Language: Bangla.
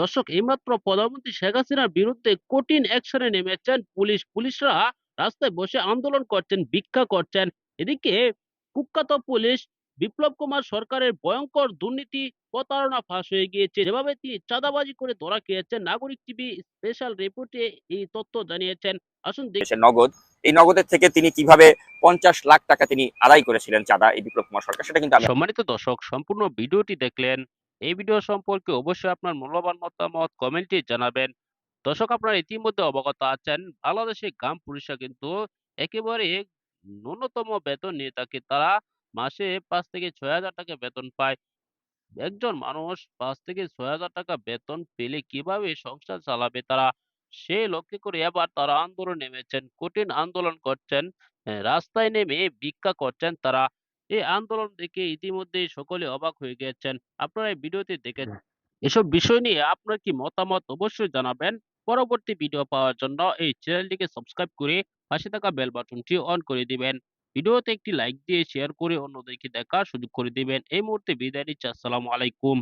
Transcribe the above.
দর্শক এইমাত্র প্রধানমন্ত্রী শেখ হাসিনার বিরুদ্ধে কঠিন অ্যাকশনে নেমেছেন পুলিশ। পুলিশরা রাস্তায় বসে আন্দোলন করছেন ভিক্ষা করছেন। এদিকে কুখ্যাত পুলিশ বিপ্লব কুমার সরকারের ভয়ঙ্কর দুর্নীতি প্রতারণা ফাঁস হয়ে গিয়েছে। যেভাবে তিনি চাঁদাবাজি করে ধরা খেয়েছেন নাগরিক টিভি স্পেশাল রিপোর্টে এই তথ্য জানিয়েছেন। আসুন দেখি। সে নগদ এই নগদের থেকে তিনি কীভাবে পঞ্চাশ লাখ টাকা তিনি আদায় করেছিলেন চাঁদা এই বিপ্লব কুমার সরকার সেটা কিন্তু সম্মানিত দর্শক সম্পূর্ণ ভিডিওটি দেখলেন এই ভিডিও সম্পর্কে অবশ্যই আপনার মূল্যবান মতামত কমেন্টে জানাবেন। দর্শক, আপনারা ইতিমধ্যে অবগত আছেন বাংলাদেশে গ্রাম পুলিশরা কিন্তু একেবারে ন্যূনতম বেতন নিয়ে থাকে। তারা মাসে পাঁচ থেকে ছয় হাজার টাকা বেতন পায়। একজন মানুষ পাঁচ থেকে ছয় হাজার টাকা বেতন পেলে কীভাবে সংসার চালাবে তারা? সেই লক্ষ্য করে এবার তারা আন্দোলন নেমেছেন, কঠিন আন্দোলন করছেন, রাস্তায় নেমে ভিক্ষা করছেন তারা। এই আন্দোলন দেখে ইতিমধ্যে সকলে অবাক হয়ে গেছেন। আপনারা এই ভিডিওতে দেখেন এসব বিষয় নিয়ে আপনার কি মতামত অবশ্যই জানাবেন। পরবর্তী ভিডিও পাওয়ার জন্য এই চ্যানেলটিকে সাবস্ক্রাইব করে পাশে থাকা বেল বাটনটি অন করে দিবেন। ভিডিওতে একটি লাইক দিয়ে শেয়ার করে অন্যদেরকে দেখার সুযোগ করে দিবেন। এই মুহূর্তে বিদায় নিচ্ছি। আসসালামু আলাইকুম।